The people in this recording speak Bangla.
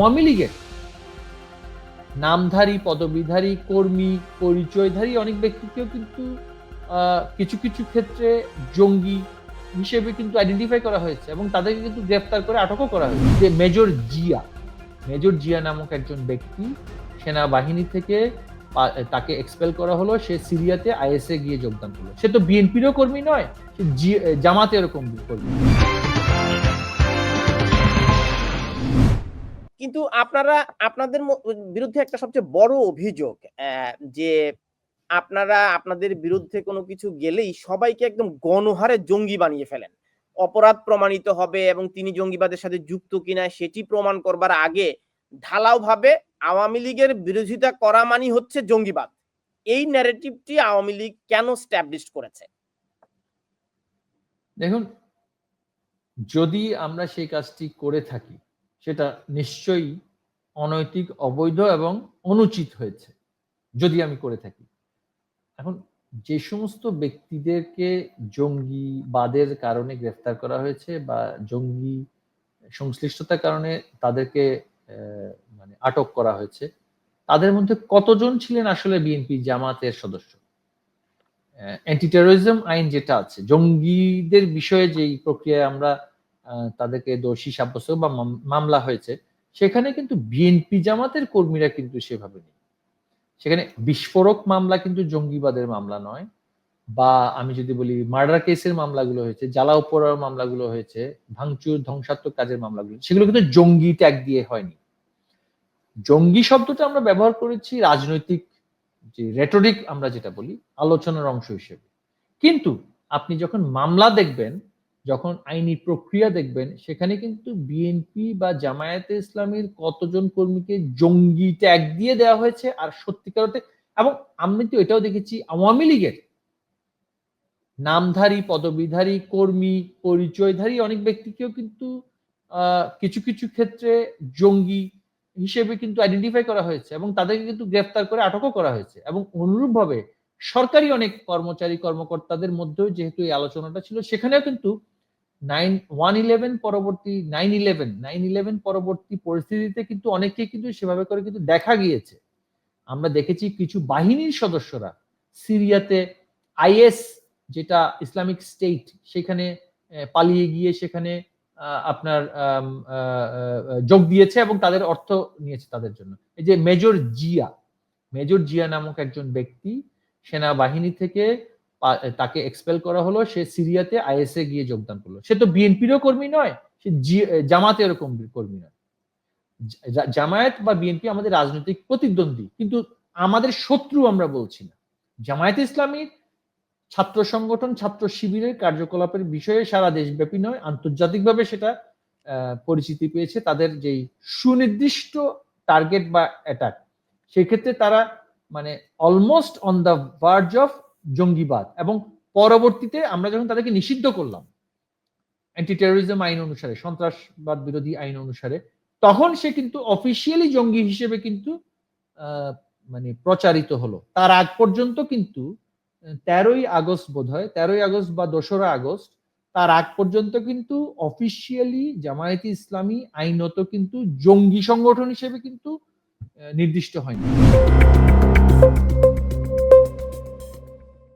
আওয়ামী লীগের। নামধারী, পদবিধারী, কর্মী, পরিচয়ধারী অনেক ব্যক্তিকেও কিন্তু কিছু কিছু ক্ষেত্রে জঙ্গি হিসেবে কিন্তু আইডেন্টিফাই করা হয়েছে এবং তাদেরকে কিন্তু গ্রেফতার করে আটকও করা হয়েছে। যে মেজর জিয়া মেজর জিয়া নামক একজন ব্যক্তি সেনাবাহিনী থেকে তাকে এক্সপেল করা হলো, সে সিরিয়াতে আইএসএ গিয়ে যোগদান করল। সে তো বিএনপিরও কর্মী নয়, সে জি- জামাতে এরকম কর্মী। কিন্তু আপনারা, আপনাদের বিরুদ্ধে একটা সবচেয়ে বড় অভিযোগ যে আপনারা, আপনাদের বিরুদ্ধে কোনো কিছু গেলেই সবাইকে একদম গণহারে জঙ্গি বানিয়ে ফেলেন। অপরাধ প্রমাণিত হবে এবং তিনি জঙ্গিবাদের সাথে যুক্ত কিনা সেটি প্রমাণ করবার আগে ঢালাও ভাবে আওয়ামী লীগের বিরোধিতা করা মানি হচ্ছে জঙ্গিবাদ। এই ন্যারেটিভটি আওয়ামী লীগ কেন স্ট্যাবলিশ করেছে? দেখুন, যদি আমরা সেই কাজটি করে থাকি সেটা নিশ্চয়ই অনৈতিক, অবৈধ এবং অনুচিত হয়েছে, যদি আমি করে থাকি। এখন যে সমস্ত ব্যক্তিদেরকে জঙ্গিবাদের কারণে গ্রেফতার করা হয়েছে বা জঙ্গি সংশ্লিষ্টতার কারণে তাদেরকে মানে আটক করা হয়েছে, তাদের মধ্যে কতজন ছিলেন আসলে বিএনপি জামাতের সদস্য? অ্যান্টি টেরোরিজম আইন যেটা আছে, জঙ্গিদের বিষয়ে যেই প্রক্রিয়ায় আমরা তাদেরকে দোষী সাব্যস্ত বা মাম- মামলা হয়েছে, সেখানে কিন্তু বিএনপি জামাতের কর্মীরা কিন্তু সেভাবে নেই। সেখানে বিস্ফোরক মামলা কিন্তু জঙ্গিবাদের মামলা নয় বা আমি যদি বলি মার্ডার কেসের মামলাগুলো হয়েছে জ্বালাও পোড়ার মামলাগুলো হয়েছে, ভাঙচুর, ধ্বংসাত্মক কাজের মামলাগুলো, সেগুলো কিন্তু জঙ্গি ট্যাগ দিয়ে হয়নি। জঙ্গি শব্দটা আমরা ব্যবহার করেছি রাজনৈতিক যে রেটরিক আমরা যেটা বলি, আলোচনার অংশ হিসেবে। কিন্তু আপনি যখন মামলা দেখবেন যখন আইনি প্রক্রিয়া দেখবেন, সেখানে কিন্তু বিএনপি বা জামায়াতে ইসলামীর কতজন কর্মীকে জঙ্গি ট্যাগ দিয়ে দেওয়া হয়েছে আর সত্যিকার এবং আমি তো এটাও দেখেছি আওয়ামী লীগের নামধারী, পদবিধারী, কর্মী, পরিচয়ধারী অনেক ব্যক্তিকেও কিন্তু কিছু কিছু ক্ষেত্রে জঙ্গি হিসেবে কিন্তু আইডেন্টিফাই করা হয়েছে এবং তাদেরকে কিন্তু গ্রেফতার করে আটকও করা হয়েছে এবং অনুরূপভাবে সরকারি অনেক কর্মচারী কর্মকর্তাদের মধ্যেও যেহেতু এই আলোচনাটা ছিল, সেখানেও কিন্তু নাইন ওয়ান ইলেভেন পরবর্তী নাইন ইলেভেন নাইন ইলেভেন পরবর্তী পরিস্থিতিতে কিন্তু অনেকে কিন্তু সেভাবে করে কিন্তু দেখা গিয়েছে। আমরা দেখেছি কিছু বাহিনীর সদস্যরা সিরিয়াতে আইএস যেটা ইসলামিক স্টেট সেখানে পালিয়ে গিয়ে সেখানে আপনার যোগ দিয়েছে এবং তাদের অর্থ নিয়েছে তাদের জন্য। এই যে মেজর জিয়া মেজর জিয়া নামক একজন ব্যক্তি সেনাবাহিনী থেকে তাকে এক্সপেল করা হলো, সে সিরিয়াতে আইএসএ গিয়ে যোগদান করল। সে তো বিএনপিরও কর্মী নয়, সে জামাতে এরকম কর্মী নয়। জামায়াত বা বিএনপি আমাদের রাজনৈতিক প্রতিদ্বন্দ্বী, কিন্তু আমাদের শত্রু আমরা বলছি না। জামায়াত ইসলামীর ছাত্র সংগঠন, ছাত্র শিবিরের কার্যকলাপের বিষয়ে সারা দেশব্যাপী নয়, আন্তর্জাতিকভাবে সেটা পরিচিতি পেয়েছে। তাদের যেই সুনির্দিষ্ট টার্গেট বা অ্যাটাক সেক্ষেত্রে তারা মানে almost on the verge of জঙ্গিবাদ এবং পরবর্তীতে আমরা যখন তাদেরকে নিষিদ্ধ করলাম অ্যান্টি টেরোরিজম আইন অনুসারে, সন্ত্রাসবাদ বিরোধী আইন অনুসারে, তখন সে কিন্তু অফিসিয়ালি জঙ্গি হিসেবে কিন্তু মানে প্রচারিত হলো। তার আগ পর্যন্ত কিন্তু, তেরোই আগস্ট বোধ হয় তেরোই আগস্ট বা দোসরা আগস্ট, তার আগ পর্যন্ত কিন্তু অফিসিয়ালি জামায়াতি ইসলামী আইনত কিন্তু জঙ্গি সংগঠন হিসেবে কিন্তু নির্দিষ্ট হয়নি।